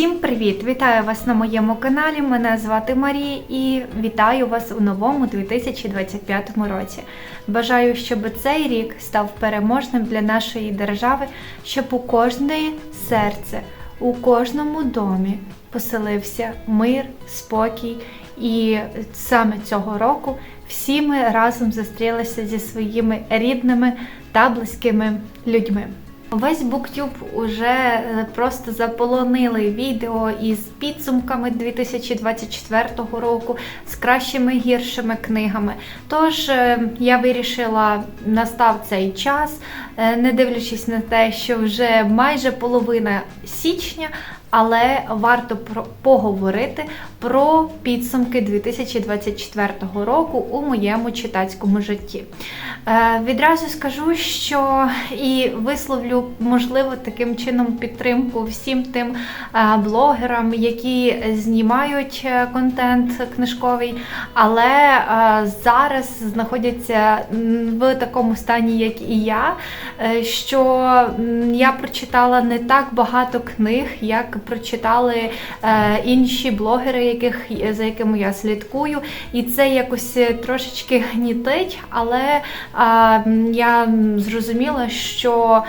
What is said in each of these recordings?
Всім привіт! Вітаю вас на моєму каналі. Мене звати Марія і вітаю вас у новому 2025 році. Бажаю, щоб цей рік став переможним для нашої держави, щоб у кожне серце, у кожному домі поселився мир, спокій. І саме цього року всі ми разом зустрілися зі своїми рідними та близькими людьми. Весь Буктюб уже е, просто заполонили відео із підсумками 2024 року, з кращими гіршими книгами. Тож е, я вирішила, настав цей час, е, не дивлячись на те, що вже майже половина січня. Але варто поговорити про підсумки 2024 року у моєму читацькому житті. Е, Відразу скажу, що і висловлю, можливо, таким чином підтримку всім тим е, блогерам, які знімають е, контент книжковий, але е, зараз знаходяться в такому стані, як і я, що я прочитала не так багато книг, як прочитали е, інші блогери, яких за якими я слідкую, і це якось трошечки гнітить, але я зрозуміла, що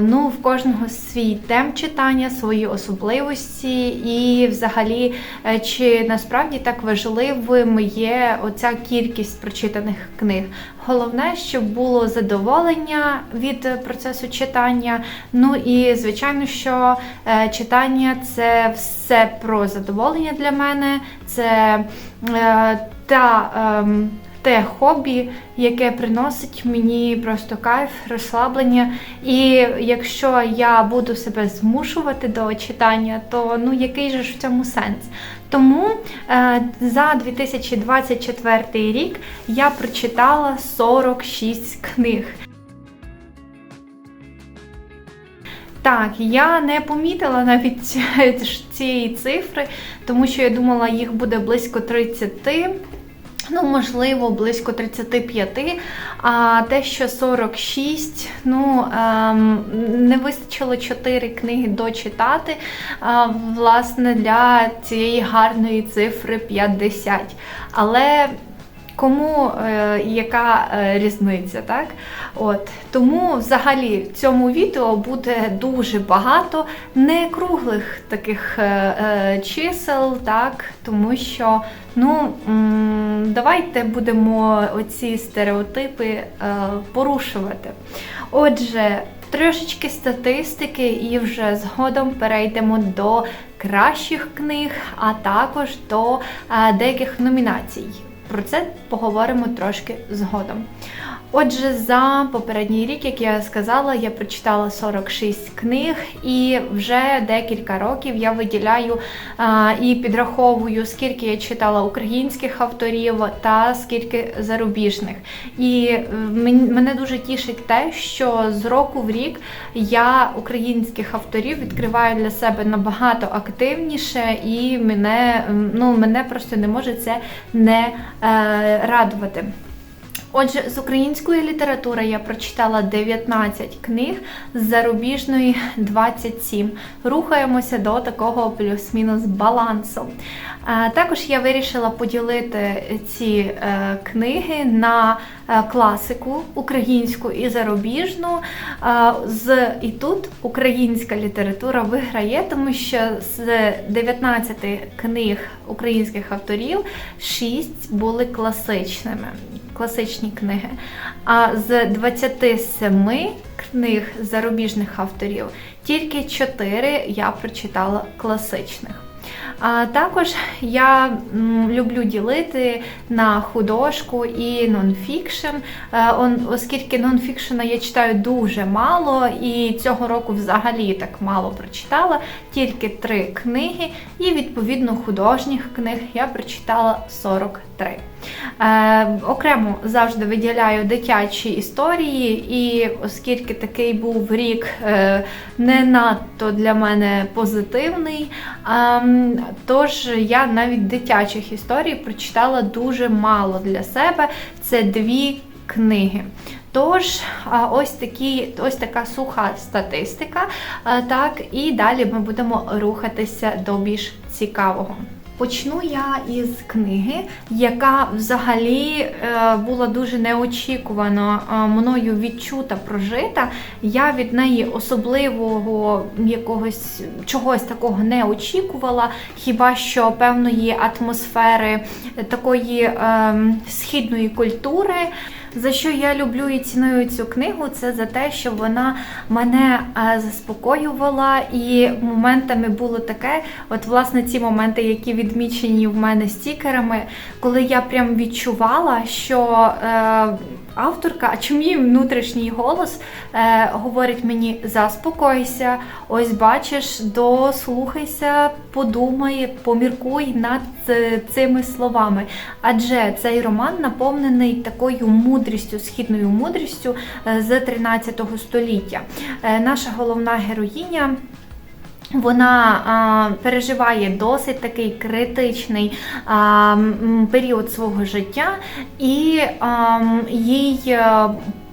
ну, в кожного свій темп читання, свої особливості, і взагалі, е, чи насправді так важливим є оця кількість прочитаних книг. Головне, щоб було задоволення від процесу читання. Ну і звичайно, що е, читання це все про задоволення для мене, це е, та. Е, те хобі, яке приносить мені просто кайф, розслаблення. І якщо я буду себе змушувати до читання, то ну який же ж в цьому сенс? Тому е, за 2024 рік я прочитала 46 книг. Так, я не помітила навіть цієї цифри, тому що я думала, їх буде близько 30. Ну, можливо, близько 35, а те, що 46, ну ем, не вистачило 4 книги дочитати, е, власне, для цієї гарної цифри 50. Але Кому е, яка е, різниця, так? От Тому взагалі в цьому відео буде дуже багато не круглих таких е, е, чисел, так? тому що ну, м давайте будемо оці стереотипи е, порушувати. Отже, трошечки статистики, і вже згодом перейдемо до кращих книг, а також до е, деяких номінацій. Про це поговоримо трошки згодом. Отже, за попередній рік, як я сказала, я прочитала 46 книг, і вже декілька років я виділяю а, і підраховую, скільки я читала українських авторів та скільки зарубіжних. І е, мене дуже тішить те, що з року в рік я українських авторів відкриваю для себе набагато активніше, і мене ну, мене просто не може це не е, радувати. Отже, з української літератури я прочитала 19 книг, з зарубіжної 27. Рухаємося до такого плюс-мінус балансу. Також я вирішила поділити ці е, книги на е, класику українську і зарубіжну. З І тут українська література виграє, тому що з 19 книг українських авторів 6 були класичними класичні книги. А з 27 книг зарубіжних авторів тільки 4 я прочитала класичних. А також я люблю ділити на художку і нонфікшн, е, оскільки нонфікшена я читаю дуже мало, і цього року взагалі так мало прочитала, тільки три книги, і відповідно художніх книг я прочитала 43. Е, Окремо завжди виділяю дитячі історії, і оскільки такий був рік е, не надто для мене позитивний, е, тож я навіть дитячих історій прочитала дуже мало для себе. Це дві книги. Тож, ось такі, ось така суха статистика. Так, і далі ми будемо рухатися до більш цікавого. Почну я із книги, яка взагалі е, була дуже неочікувано е, мною відчута, прожита. Я від неї особливого якогось чогось такого не очікувала, хіба що певної атмосфери такої е, східної культури. За що я люблю і ціную цю книгу, це за те, що вона мене е, заспокоювала, і моментами було таке, от власне ці моменти, які відмічені в мене стікерами, коли я прям відчувала, що е, авторка, а чим її внутрішній голос е, говорить мені заспокойся, ось бачиш, дослухайся, подумай, поміркуй над цими словами. Адже цей роман наповнений такою мудрістю, східною мудрістю е, з 13 століття. Е, наша головна героїня. Вона а, переживає досить такий критичний а, період свого життя, і а, їй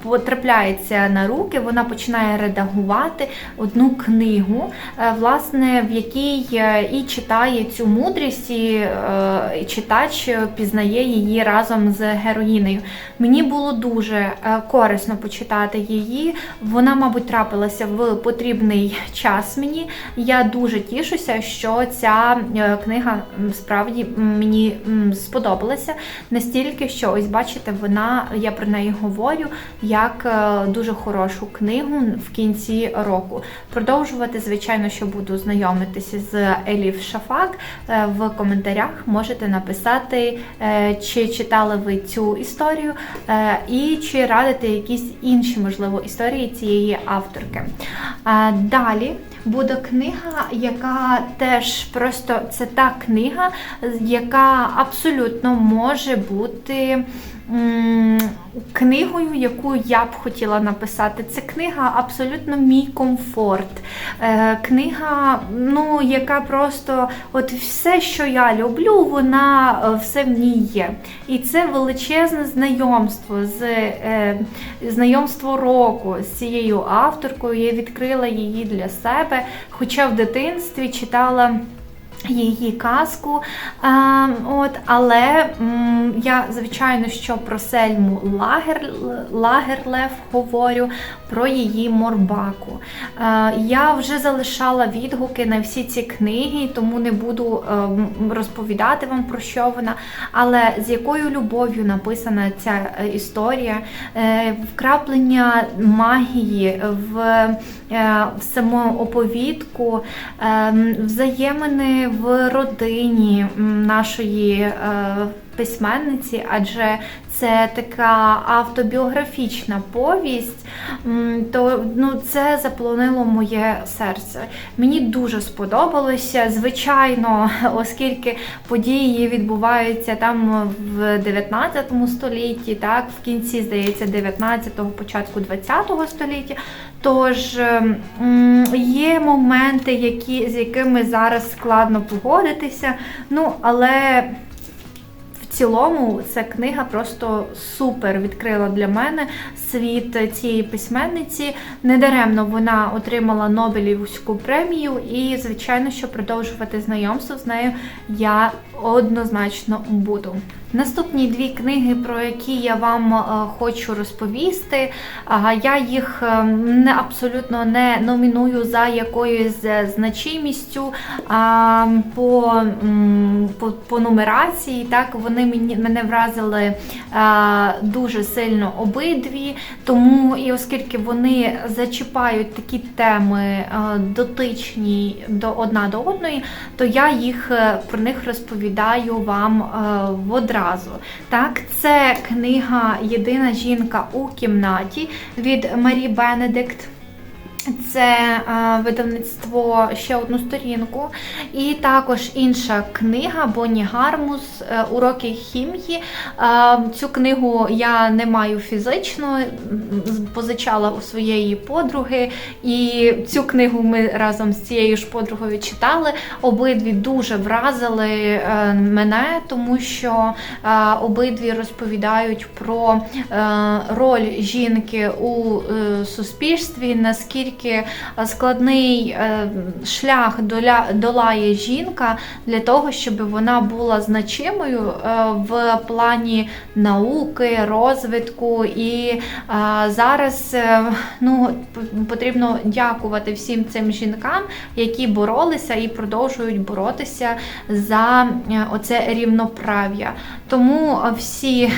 потрапляється на руки, вона починає редагувати одну книгу, е, власне, в якій е, і читає цю мудрість, і е, читач пізнає її разом з героїнею. Мені було дуже корисно почитати її. Вона, мабуть, трапилася в потрібний час мені. Я дуже тішуся, що ця книга справді мені сподобалася настільки, що ось бачите, вона я про неї говорю як е, дуже хорошу книгу в кінці року. Продовжувати, звичайно, що буду знайомитися з Елів Шафак. Е, в коментарях можете написати, е, чи читали ви цю історію, і чи радите якісь інші, можливо, історії цієї авторки. Далі. Буде книга, яка теж просто це та книга, яка абсолютно може бути книгою, яку я б хотіла написати. Це книга абсолютно мій комфорт. Е, книга, ну, яка просто от все, що я люблю, вона е, все в ній є. І це величезне знайомство з е, знайомство року з цією авторкою. Я відкрила її для себе, хоча в дитинстві читала її казку. А, от, Але м, я, звичайно, що про Сельму Лагер, Лагерлев говорю, про її морбаку. А, я вже залишала відгуки на всі ці книги, тому не буду а, розповідати вам про що вона. Але з якою любов'ю написана ця е, історія, е, вкраплення магії в, е, в саму оповідку, ем, взаємини в родині нашої е, письменниці, адже це така автобіографічна повість, то ну, це заполонило моє серце. Мені дуже сподобалося. Звичайно, оскільки події відбуваються там в 19 столітті, так, в кінці, здається, 19-го, початку 20-го століття. Тож є моменти, які, з якими зараз складно погодитися. Ну, але цілому ця книга просто супер відкрила для мене світ цієї письменниці. Недаремно вона отримала Нобелівську премію, і, звичайно, що продовжувати знайомство з нею я однозначно буду. Наступні дві книги, про які я вам е, хочу розповісти, я їх е, не абсолютно не номіную за якоюсь значимістю по по, по нумерації. Так, Вони мені, мене вразили дуже сильно обидві, тому і оскільки вони зачіпають такі теми дотичні до одна до одної, то я їх е, про них розповідаю вам в одразу разу. Так, Це книга Єдина жінка у кімнаті від Марі Бенедикт. Це е, видавництво ще одну сторінку, і також інша книга Бонні Гармус е, Уроки хімії. Е, цю книгу я не маю фізично, позичала у своєї подруги, і цю книгу ми разом з цією ж подругою читали. Обидві дуже вразили мене, тому що обидві розповідають про роль жінки у суспільстві, наскільки складний е, шлях долає жінка для того, щоб вона була значимою е, в плані науки, розвитку. І е, зараз е, ну, потрібно дякувати всім цим жінкам, які боролися і продовжують боротися за е, оце рівноправ'я. Тому е, всі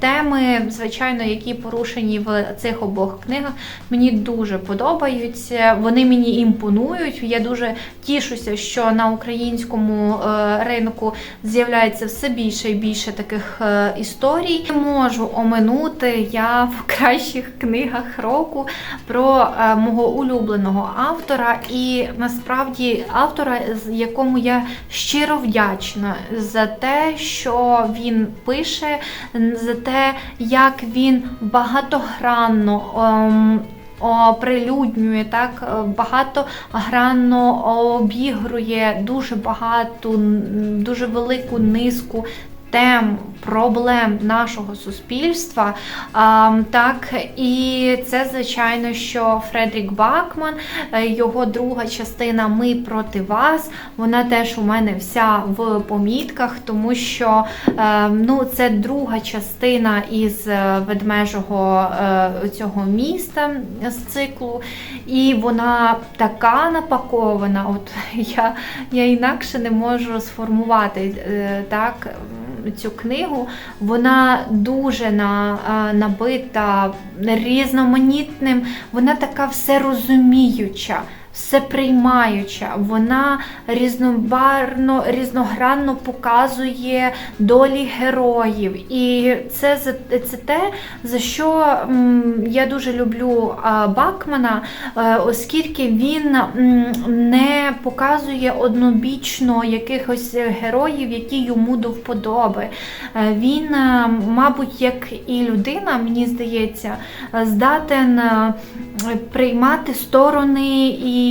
теми, звичайно, які порушені в цих обох книгах, мені дуже подобаються. Вони мені імпонують. Я дуже тішуся, що на українському е, ринку з'являється все більше і більше таких е, історій. Не можу оминути я в кращих книгах року про е, мого улюбленого автора, і насправді автора, з якому я щиро вдячна за те, що він пише, за те, як він багатогранно. Оприлюднює так багато гранно обігрує дуже багату, дуже велику низку тем, проблем нашого суспільства. Так, і це, звичайно, що Фредрік Бакман, е, його друга частина Ми проти вас. Вона теж у мене вся в помітках, тому що е, ну, це друга частина із е, ведмежого е, цього міста з циклу. І вона така напакована. От я, я інакше не можу сформувати так. Цю книгу. Вона дуже на, е, набита різноманітним, вона така всерозуміюча, всеприймаюча, вона різнобарно, різногранно показує долі героїв. І це, це те, за що я дуже люблю Бакмана, е, оскільки він не показує однобічно якихось героїв, які йому до вподоби. Е, Він, е, мабуть, як і людина, мені здається, здатен приймати сторони і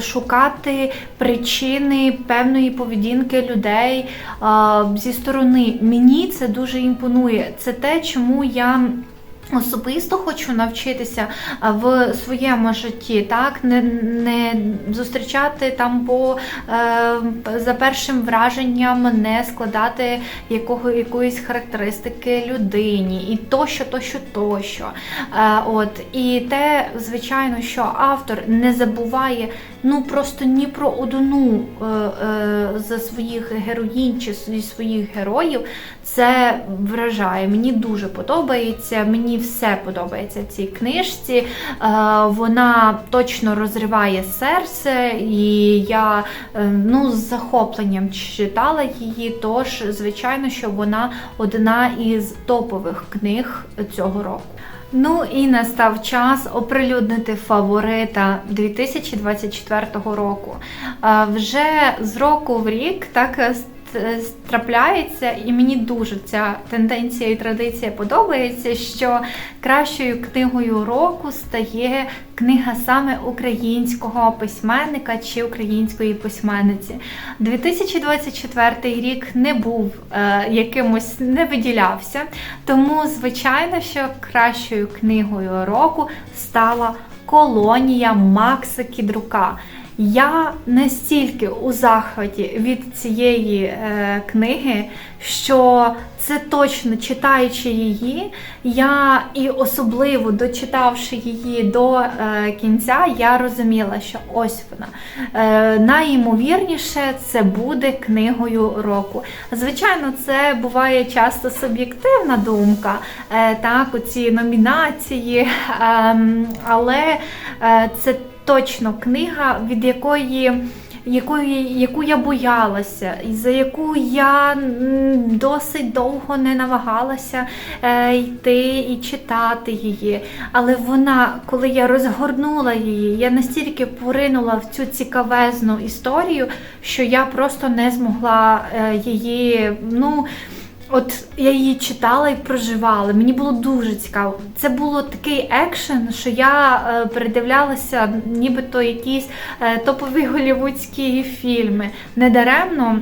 шукати причини певної поведінки людей зі сторони. Мені це дуже імпонує. Це те, чому я. Особисто хочу навчитися в своєму житті, так? Не, не зустрічати там по е, за першим враженням, не складати якого якоїсь характеристики людині, і тощо, тощо, тощо. Е, от. І те, звичайно, що автор не забуває ну просто ні про одну е, е, за своїх героїнь чи зі своїх героїв. Це вражає. Мені дуже подобається. Мені все подобається в цій книжці. Е, Вона точно розриває серце, і я е, ну, з захопленням читала її. Тож, звичайно, що вона одна із топових книг цього року. Ну і настав час оприлюднити фаворита 2024 року. Вже з року в рік так трапляється, і мені дуже ця тенденція і традиція подобається, що кращою книгою року стає книга саме українського письменника чи української письменниці. 2024 рік не був е, якимось, не виділявся, тому, звичайно, що кращою книгою року стала колонія Макса Кідрука. Я настільки у захваті від цієї е, книги, що це точно читаючи її, я і особливо дочитавши її до е, кінця, я розуміла, що ось вона. Е, найімовірніше це буде книгою року. Звичайно, це буває часто суб'єктивна думка, е, так, оці номінації, ем, але е, це точно книга, від якої якої, яку я боялася, і за яку я досить довго не намагалася е, йти і читати її. Але вона, коли я розгорнула її, я настільки поринула в цю цікавезну історію, що я просто не змогла е, її. ну, От я її читала і проживала. Мені було дуже цікаво. Це було такий екшен, що я е, передивлялася, нібито якісь е, топові голівудські фільми. Недаремно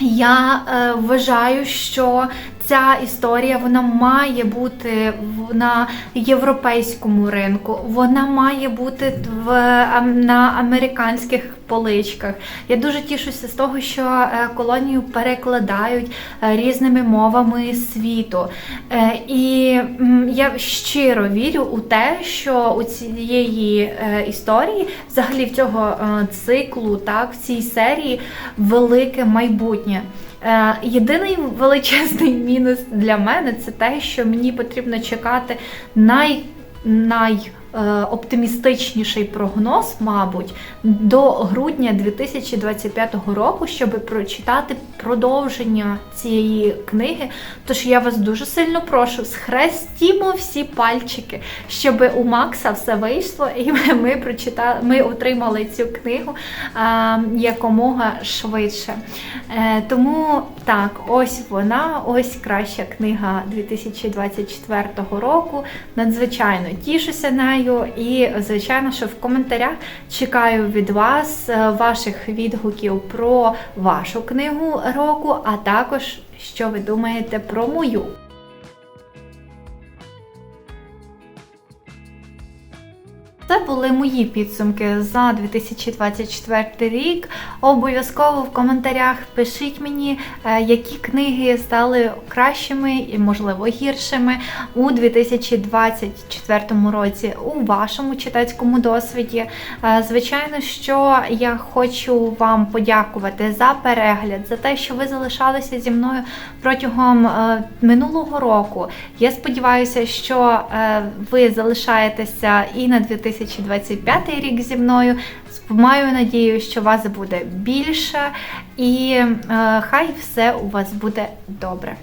я е, вважаю, що ця історія вона має бути на європейському ринку, вона має бути в, ам- на американських поличках. Я дуже тішуся з того, що е, колонію перекладають е, різними мовами світу. Е, І я щиро вірю у те, що у цієї історії, взагалі в цього циклу, так, в цій серії велике майбутнє. Єдиний величезний мінус для мене це те, що мені потрібно чекати най, най е, оптимістичніший прогноз, мабуть, до грудня 2025 року, щоб прочитати продовження цієї книги. Тож я вас дуже сильно прошу, схрестімо всі пальчики, щоб у Макса все вийшло, і ми, прочитали, ми отримали цю книгу а, якомога швидше. Е, тому так, ось вона, ось краща книга 2024 року. Надзвичайно тішуся нею, і звичайно, що в коментарях чекаю від вас е, ваших відгуків про вашу книгу року, а також що ви думаєте про мою. Це були мої підсумки за 2024 рік. Обов'язково в коментарях пишіть мені, е, які книги стали кращими і, можливо, гіршими у 2024 році у вашому читацькому досвіді. Е, Звичайно, що я хочу вам подякувати за перегляд, за те, що ви залишалися зі мною протягом е, минулого року. Я сподіваюся, що ви залишаєтеся і на 2025 рік зі мною. Маю надію, що вас буде більше, і е, хай все у вас буде добре.